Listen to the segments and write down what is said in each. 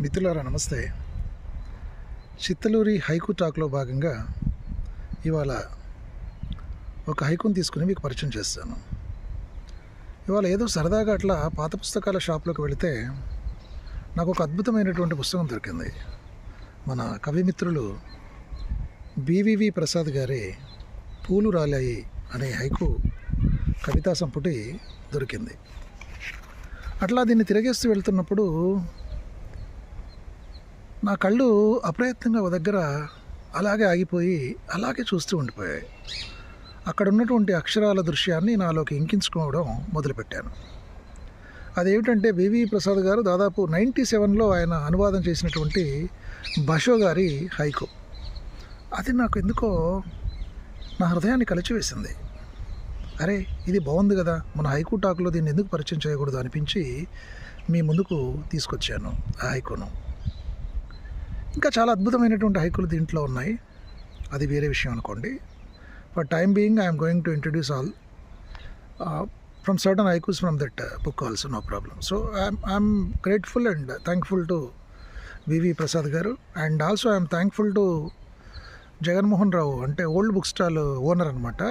మిత్రులారా నమస్తే. చిత్తలూరి హైకు టాక్లో భాగంగా ఇవాళ ఒక హైకుని తీసుకుని మీకు పరిచయం చేస్తాను. ఇవాళ ఏదో సరదాగా అట్లా పాత పుస్తకాల షాప్లోకి వెళితే నాకు ఒక అద్భుతమైనటువంటి పుస్తకం దొరికింది. మన కవిమిత్రులు బీవీవి ప్రసాద్ గారి పూలు రాలాయి అనే హైకు కవితా సంపుటి దొరికింది. అట్లా దీన్ని తిరగేస్తూ వెళ్తున్నప్పుడు నా కళ్ళు అప్రయత్నంగా ఒక దగ్గర అలాగే ఆగిపోయి అలాగే చూస్తూ ఉండిపోయాయి. అక్కడ ఉన్నటువంటి అక్షరాల దృశ్యాన్ని నాలోకి ఇంకించుకోవడం మొదలుపెట్టాను. అదేమిటంటే బివి ప్రసాద్ గారు దాదాపు నైంటీ సెవెన్లో ఆయన అనువాదం చేసినటువంటి బషో గారి హైకు. అది నాకు ఎందుకో నా హృదయాన్ని కలిచివేసింది. అరే ఇది బాగుంది కదా మన హైకు టాక్లో దీన్ని ఎందుకు పరిచయం చేయకూడదు అనిపించి మీ ముందుకు తీసుకొచ్చాను ఆ హైకును. ఇంకా చాలా అద్భుతమైనటువంటి హైకులు దీంట్లో ఉన్నాయి. అది వేరే విషయం అనుకోండి. For time being I'm going to introduce all from certain haikus from that book also no problem so I'm I'm grateful and thankful to VV Prasad garu and also I'm thankful to Jaganmohan Rao అంటే old book stall owner అనమాట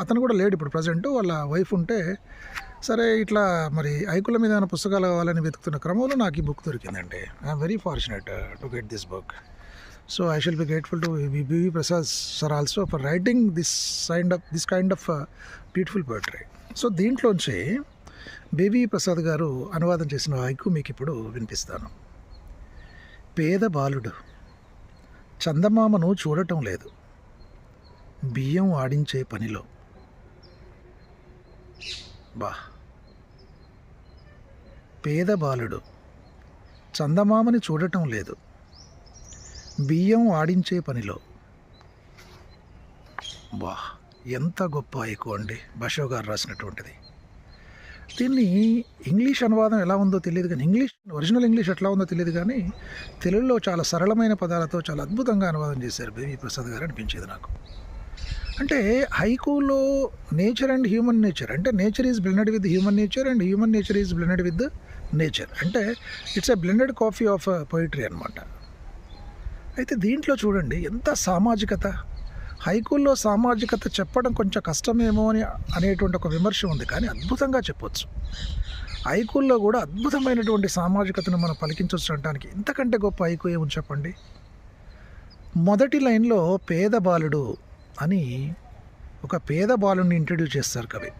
అతను కూడా లేడు ఇప్పుడు present. వాళ్ళ wife ఉంటే సరే ఇట్లా మరి ఐకుల మీద ఏమైనా పుస్తకాలు కావాలని వెతుకుతున్న క్రమంలో నాకు ఈ book దొరికిందండి. I'm very fortunate to get this book so I shall be grateful to BV Prasad sir also for writing this kind of this kind of beautiful poetry so దీంట్లోంచి బేబీ ప్రసాద్ గారు అనువాదం చేసిన హైకు మీకు ఇప్పుడు వినిపిస్తాను. పేద బాలుడు. చందమామను చూడటం లేదు. బియ్యం ఆడించే పనిలో. బా. పేద బాలుడు. చందమామని చూడటం లేదు. బియ్యం ఆడించే పనిలో. బా ఎంత గొప్ప ఎక్కువ అండి. బషో గారు రాసినటువంటిది. దీన్ని ఇంగ్లీష్ అనువాదం ఎలా ఉందో తెలియదు కానీ ఇంగ్లీష్ ఒరిజినల్ ఇంగ్లీష్ ఎట్లా ఉందో తెలియదు కానీ తెలుగులో చాలా సరళమైన పదాలతో చాలా అద్భుతంగా అనువాదం చేశారు బేబీ ప్రసాద్ గారు అనిపించేది నాకు. అంటే హైకూలో నేచర్ అండ్ హ్యూమన్ నేచర్ అంటే nature is blended with human nature and human nature is blended with nature. అంటే it's a blended coffee of poetry అనమాట అయితే దీంట్లో చూడండి ఎంత సామాజికత హైకూల్లో సామాజికత చెప్పడం కొంచెం కష్టమేమో అని అనేటువంటి ఒక విమర్శ ఉంది కానీ అద్భుతంగా చెప్పొచ్చు. హైకూల్లో కూడా అద్భుతమైనటువంటి సామాజికతను మనం పలికించవచ్చు అనడానికి ఇంతకంటే గొప్ప హైకు ఏమని చెప్పండి? మొదటి లైన్లో పేద బాలుడు అని ఒక పేద బాలుని ఇంట్రడ్యూస్ చేస్తారు కవి.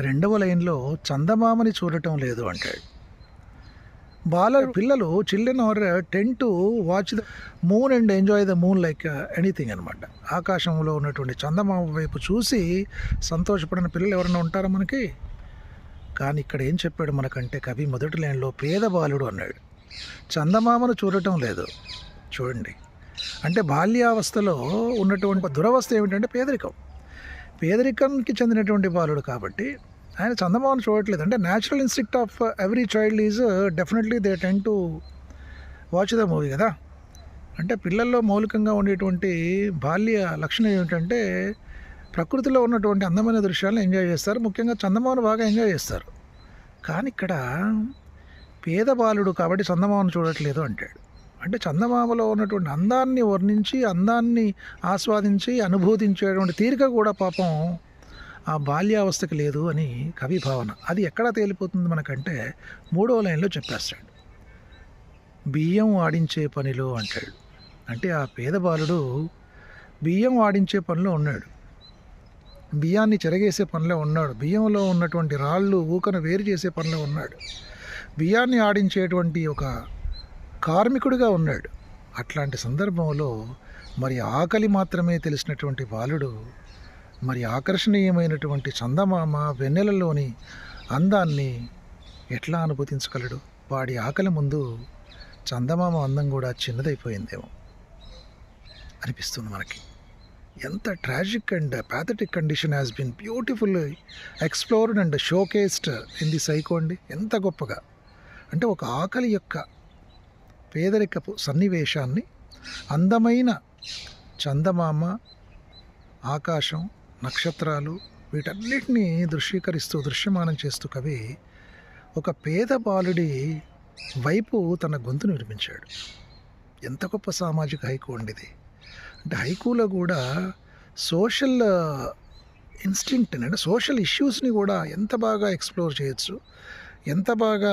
రెండవ లైన్లో చందమామని చూడటం లేదు అంటాడు. బాల పిల్లలు children are tend to watch the moon and enjoy the moon like anything అనమాట ఆకాశంలో ఉన్నటువంటి చందమామ వైపు చూసి సంతోషపడిన పిల్లలు ఎవరైనా ఉంటారా మనకి? కానీ ఇక్కడ ఏం చెప్పాడు మనకంటే కవి? మొదటి లైన్లో పేద బాలుడు అన్నాడు. చందమామను చూడటం లేదు. చూడండి. అంటే బాల్యావస్థలో ఉన్నటువంటి దురవస్థ ఏమిటంటే పేదరికం. పేదరికానికి చెందినటువంటి బాలుడు కాబట్టి ఆయన చందమామను చూడట్లేదు. అంటే natural instinct of every child is definitely they tend to watch the movie కదా. అంటే పిల్లల్లో మౌలికంగా ఉండేటువంటి బాల్య లక్షణం ఏమిటంటే ప్రకృతిలో ఉన్నటువంటి అందమైన దృశ్యాలను ఎంజాయ్ చేస్తారు. ముఖ్యంగా చందమామను బాగా ఎంజాయ్ చేస్తారు. కానీ ఇక్కడ పేద బాలుడు కాబట్టి చందమామను చూడట్లేదు అంటాడు. అంటే చందమామలో ఉన్నటువంటి అందాన్ని వర్ణించి అందాన్ని ఆస్వాదించి అనుభూతించేటువంటి తీరిక కూడా పాపం ఆ బాల్యావస్థకి లేదు అని కవి భావన. అది ఎక్కడ తేలిపోతుంది మనకంటే మూడో లైన్లో చెప్పేస్తాడు. బియ్యం ఆడించే పనిలో అంటాడు. అంటే ఆ పేద బాలుడు బియ్యం ఆడించే పనిలో ఉన్నాడు. బియ్యాన్ని చెరగేసే పనిలో ఉన్నాడు. బియ్యంలో ఉన్నటువంటి రాళ్ళు ఊకను వేరు చేసే పనిలో ఉన్నాడు. బియ్యాన్ని ఆడించేటువంటి ఒక కార్మికుడిగా ఉన్నాడు. అట్లాంటి సందర్భంలో మరి ఆకలి మాత్రమే తెలిసినటువంటి బాలుడు మరి ఆకర్షణీయమైనటువంటి చందమామ వెన్నెలలోని అందాన్ని ఎట్లా అనుభూతించగలడు? వాడి ఆకలి ముందు చందమామ అందం కూడా చిన్నదైపోయిందేమో అనిపిస్తుంది మనకి. ఎంత tragic and pathetic condition has been beautiful explored and showcased in the psycho అండి. ఎంత గొప్పగా. అంటే ఒక ఆకలి యొక్క పేదరికపు సన్నివేశాన్ని అందమైన చందమామ ఆకాశం నక్షత్రాలు వీటన్నిటినీ దృశ్యీకరిస్తూ దృశ్యమానం చేస్తూ కవి ఒక పేద బాలుడి వైపు తన గొంతును నిర్మించాడు ఎంత గొప్ప సామాజిక హైకు ఉండేది అంటే హైకూలో కూడా సోషల్ ఇన్స్టింక్ట్ అంటే సోషల్ ఇష్యూస్ని కూడా ఎంత బాగా ఎక్స్ప్లోర్ చేయొచ్చు ఎంత బాగా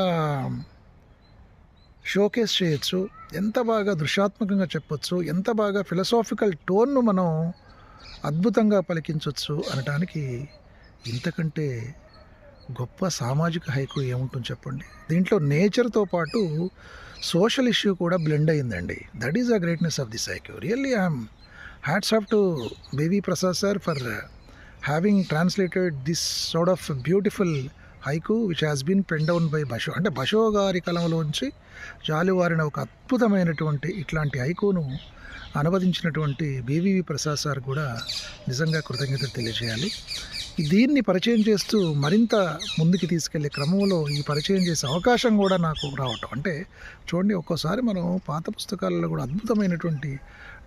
షోకేస్ చేయొచ్చు ఎంత బాగా దృశ్యాత్మకంగా చెప్పొచ్చు ఎంత బాగా ఫిలసాఫికల్ టోన్ను మనం అద్భుతంగా పలికించవచ్చు అనటానికి ఇంతకంటే గొప్ప సామాజిక హైకు ఏముంటుంది చెప్పండి? దీంట్లో నేచర్తో పాటు సోషల్ ఇష్యూ కూడా బ్లెండ్ అయిందండి. That is the greatness of this haiku really I'm hats off to BV Prasad sir for having translated this sort of beautiful haiku which has been pen down by Basho అంటే బషో గారి కలంలోంచి జాలివారిన ఒక అద్భుతమైనటువంటి ఇట్లాంటి హైకును అనువదించినటువంటి బీవీవి Prasad sir కూడా నిజంగా కృతజ్ఞతలు తెలియజేయాలి. దీన్ని పరిచయం చేస్తూ మరింత ముందుకు తీసుకెళ్ళే క్రమంలో ఈ పరిచయం చేసే అవకాశం కూడా నాకు రావటం. అంటే చూడండి ఒక్కోసారి మనం పాత పుస్తకాలలో కూడా అద్భుతమైనటువంటి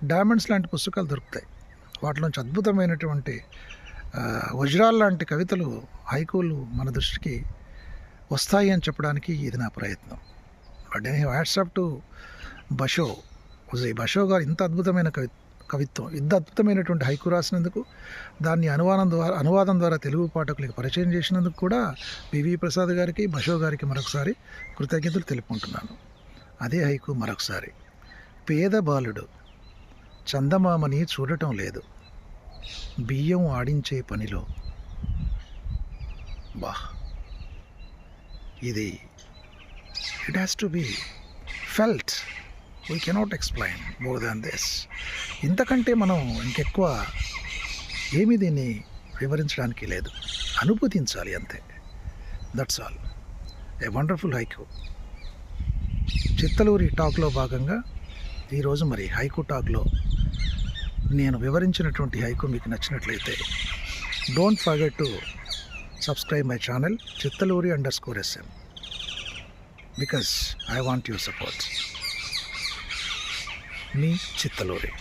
డైమండ్స్ లాంటి పుస్తకాలు దొరుకుతాయి. వాటిలోంచి అద్భుతమైనటువంటి వజ్రాల్ లాంటి కవితలు హైకూలు మన దృష్టికి వస్తాయి అని చెప్పడానికి ఇది నా ప్రయత్నం. బట్ వాట్సాప్ టు బషో ఈ బషో గారు ఇంత అద్భుతమైన కవి కవిత్వం ఇంత అద్భుతమైనటువంటి హైకు రాసినందుకు దాన్ని అనువాదం ద్వారా అనువాదం ద్వారా తెలుగు పాఠకులకు పరిచయం చేసినందుకు కూడా పివి ప్రసాద్ గారికి బషో గారికి మరొకసారి కృతజ్ఞతలు తెలుపుకుంటున్నాను. అదే హైకు మరొకసారి. పేద బాలుడు చందమామని చూడటం లేదు. బియ్యం ఆడించే పనిలో. బా ఇది it has to be felt we cannot explain more than this ఇంతకంటే మనం ఇంకెక్కువ ఏమి దీన్ని వివరించడానికి లేదు. అనుభూతించాలి అంతే. That's all a wonderful haiku Chittaluri టాక్లో భాగంగా ఈరోజు మరి హైకు టాక్లో నేను వివరించినటువంటి హైకు మీకు నచ్చినట్లయితే don't forget to subscribe my channel Chittaluri underscore SM because I want your support me Chittaluri